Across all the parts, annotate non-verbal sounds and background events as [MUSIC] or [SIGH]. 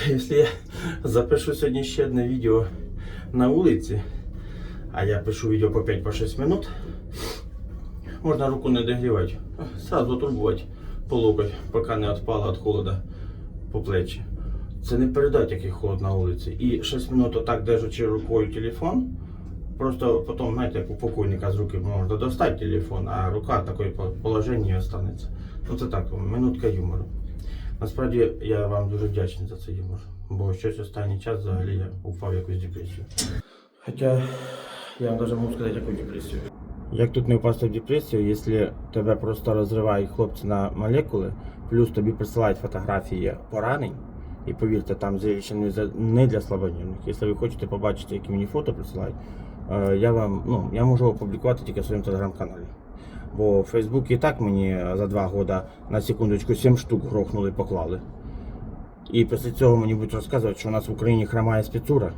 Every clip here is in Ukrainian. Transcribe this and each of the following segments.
[LAUGHS] Якщо я запишу сьогодні ще одне відео на вулиці, а я пишу відео по 5-6 минут, можна руку не догрівати. Сразу турбувати по локоть, поки не відпала від холода по плечі. Це не передать, який холод на вулиці. І 6 минут отак держачи рукою телефон. Просто потім, знаєте, як у покойника з руки можна достати телефон, а рука в такої по- положенні останеться. Ну це так, минутка юмору. Насправді я вам дуже вдячний за цей юмор, бо щось останній час взагалі я упав якусь депресію. Хоча я вам навіть можу сказати, яку депресію. Як тут не впасти в депресію, якщо тебе просто розривають хлопці на молекули, плюс тобі присилають фотографії поранень, і повірте, там за- не для слабонервних. Якщо ви хочете побачити, які мені фото присилають, е, я вам ну, я можу опублікувати тільки в своєму телеграм-каналі. Бо Фейсбук і так мені за два роки на секундочку 7 штук грохнули і поклали. І після цього мені будуть розказувати, що у нас в Україні хромає спецура.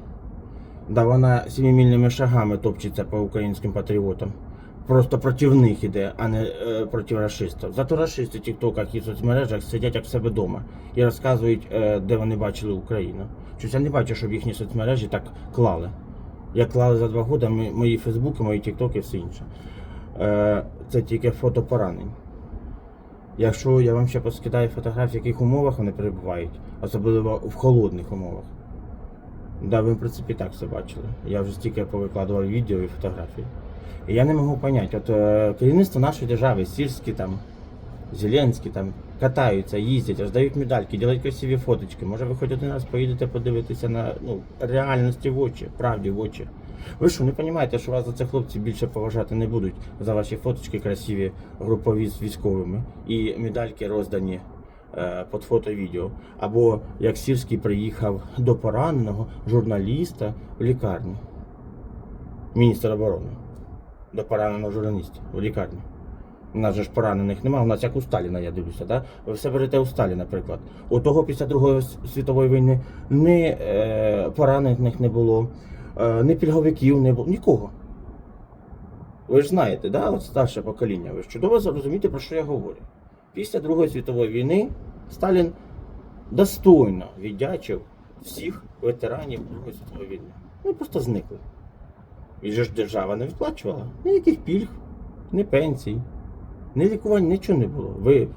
Да вона сімімільними шагами топчеться по українським патріотам. Просто проти них іде, а не е, проти расистів. Зато расисти в тіктоках і в соцмережах сидять як в себе вдома і розказують, е, де вони бачили Україну. Щось я не бачу, щоб їхні соцмережі так клали. Як клали за два роки мої фейсбуки, мої тіктоки, і все інше. Е, це тільки фото поранень. Якщо я вам ще поскидаю фотографії, в яких умовах вони перебувають, особливо в холодних умовах. Да, ви в принципі так все бачили. Я вже стільки повикладував відео і фотографії. І я не можу зрозуміти, от е, керівництво нашої держави, сільські там, Зеленські там катаються, їздять, роздають медальки, роблять красиві фоточки. Може ви хоч один раз поїдете подивитися на ну, реальності в очі, правді в очі. Ви що, не розумієте, що вас за це хлопці більше поважати не будуть за ваші фоточки красиві, групові з військовими і медальки роздані е, під фото відео. Або як Сірський приїхав до пораненого журналіста в лікарню. Міністр оборони. До пораненого журналіста в лікарні. У нас же ж поранених немає, у нас як у Сталіна, я дивлюся, да? Ви все берете у Сталіна, наприклад. У того після Другої світової війни ні е, поранених не було, ні пільговиків не було, нікого. Ви ж знаєте, да? От старше покоління, ви ж чудово розумієте, про що я говорю. Після Другої світової війни Сталін достойно віддячив всіх ветеранів Другої світової війни. Вони просто зникли. І ж держава не виплачувала ніяких пільг, ні пенсій, ні лікувань, нічого не було. Ви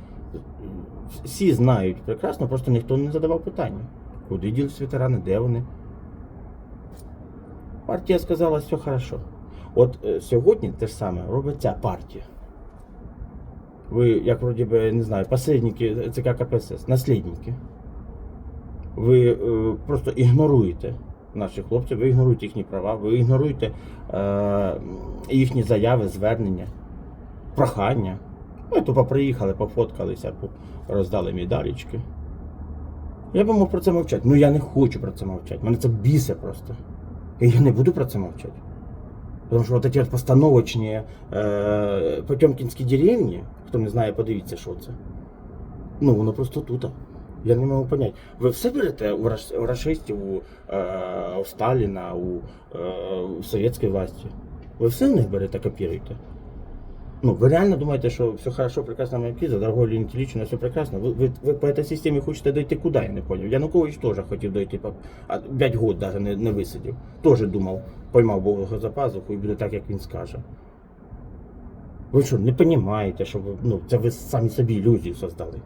всі знають прекрасно, просто ніхто не задавав питання. Куди ділись ветерани, де вони? Партія сказала, все хорошо. От е, сьогодні те ж саме робить ця партія. Ви, як вроді би, не знаю, посередники ЦК КПСС, наслідники. Ви е, просто ігноруєте наших хлопців, ви ігноруєте їхні права, ви ігноруєте е, їхні заяви, звернення, прохання. Ми тупо приїхали, пофоткалися, роздали медалічки. Я би мог про це мовчати. Ну я не хочу про це мовчати. Мене це бісе просто. І я не буду про це мовчати. Тому що от ці от постановочні е, Потьомкінські деревні, хто не знає, подивіться, що це. Ну, воно просто тут. Я не можу поняти. Ви все берете у расистів, у, е, у Сталіна, у, е, у совєтській власті. Ви все в них берете, копіруєте. Ну, ви реально думаєте, що все хорошо, прекрасно маяки, за дорогою лінії Ілліч, все прекрасно. Ви, ви, ви по этой системі хочете дойти куди, я не поняв. Янукович теж хотів дойти, а 5 років навіть не, не висидів. Теж думав, поймав Бога за пазуху і буде так, як він скаже. Ви що, не розумієте, що ви, ну, це ви самі собі ілюзію создали.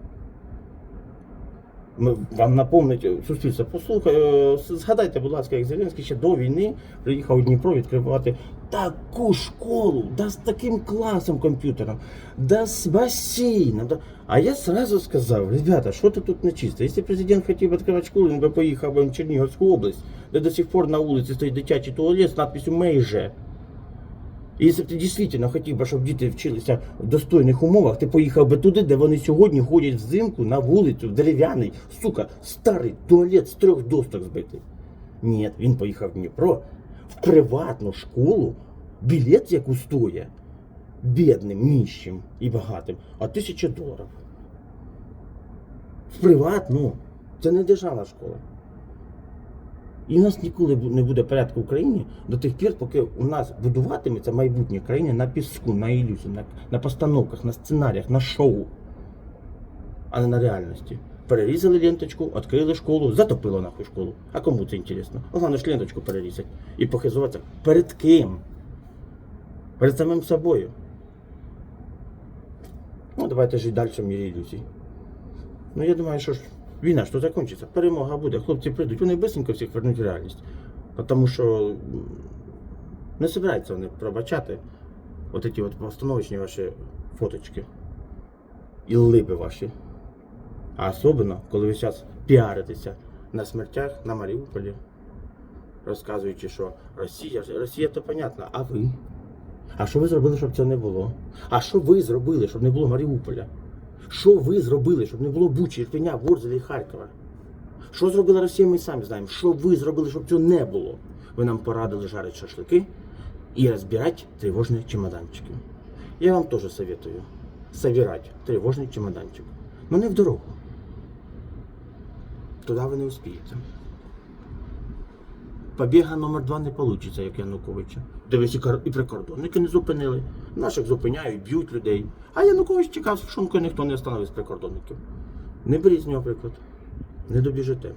Ми вам напомнить суспільство. Послухай, е, згадайте, будь ласка, як Зеленський ще до війни приїхав у Дніпро відкривати таку школу, да з таким класом комп'ютером, да з басейном. Да. А я сразу сказав, ребята, що ти тут нечисто? Якщо президент хотів відкривати школу, він би поїхав в Чернігівську область, де до сих пор на вулиці стоїть дитячий туалет з надписью «Мейже». Якщо б ти дійсно хотів би, щоб діти вчилися в достойних умовах, ти поїхав би туди, де вони сьогодні ходять взимку на вулицю, в дерев'яний, сука, старий туалет з трьох досток збитий. Ні, він поїхав в Дніпро в приватну школу, білет яку стоїть бідним, ніщим і багатим, а тисяча доларів. В приватну. Це не державна школа. І в нас ніколи не буде порядку в Україні до тих пір, поки у нас будуватиметься майбутнє країни на піску, на ілюзії, на, на постановках, на сценаріях, на шоу, а не на реальності. перерізали ленточку, відкрили школу, затопило нахуй школу. А кому це інтересно? Головне ж ленточку перерізати і похизуватися. Перед ким? Перед самим собою. Ну, давайте жити далі в мірі ілюзій. Ну, я думаю, що ж війна то закінчиться. Перемога буде, хлопці прийдуть. Вони быстренько всіх вернуть в реальність. Тому що не збираються вони пробачати от ці от постановочні ваші фоточки і липи ваші. А особливо, коли ви зараз піаритеся на смертях на Маріуполі, розказуючи, що Росія, Росія то понятно, а ви? А що ви зробили, щоб цього не було? А що ви зробили, щоб не було Маріуполя? Що ви зробили, щоб не було Бучі, Ірпеня, Ворзеля і Харкова? Що зробила Росія, ми самі знаємо. Що ви зробили, щоб цього не було? Ви нам порадили жарити шашлики і розбирати тривожні чемоданчики. Я вам теж советую собирать тривожний чемоданчик. Но не в дорогу. Туди ви не успієте. Побіга номер два не вийде, як Януковича. Дивись, і прикордонники не зупинили. Наших зупиняють, б'ють людей. А Янукович чекав що ніхто не остановив з прикордонників. Не беріть з нього приклад. Не добіжите.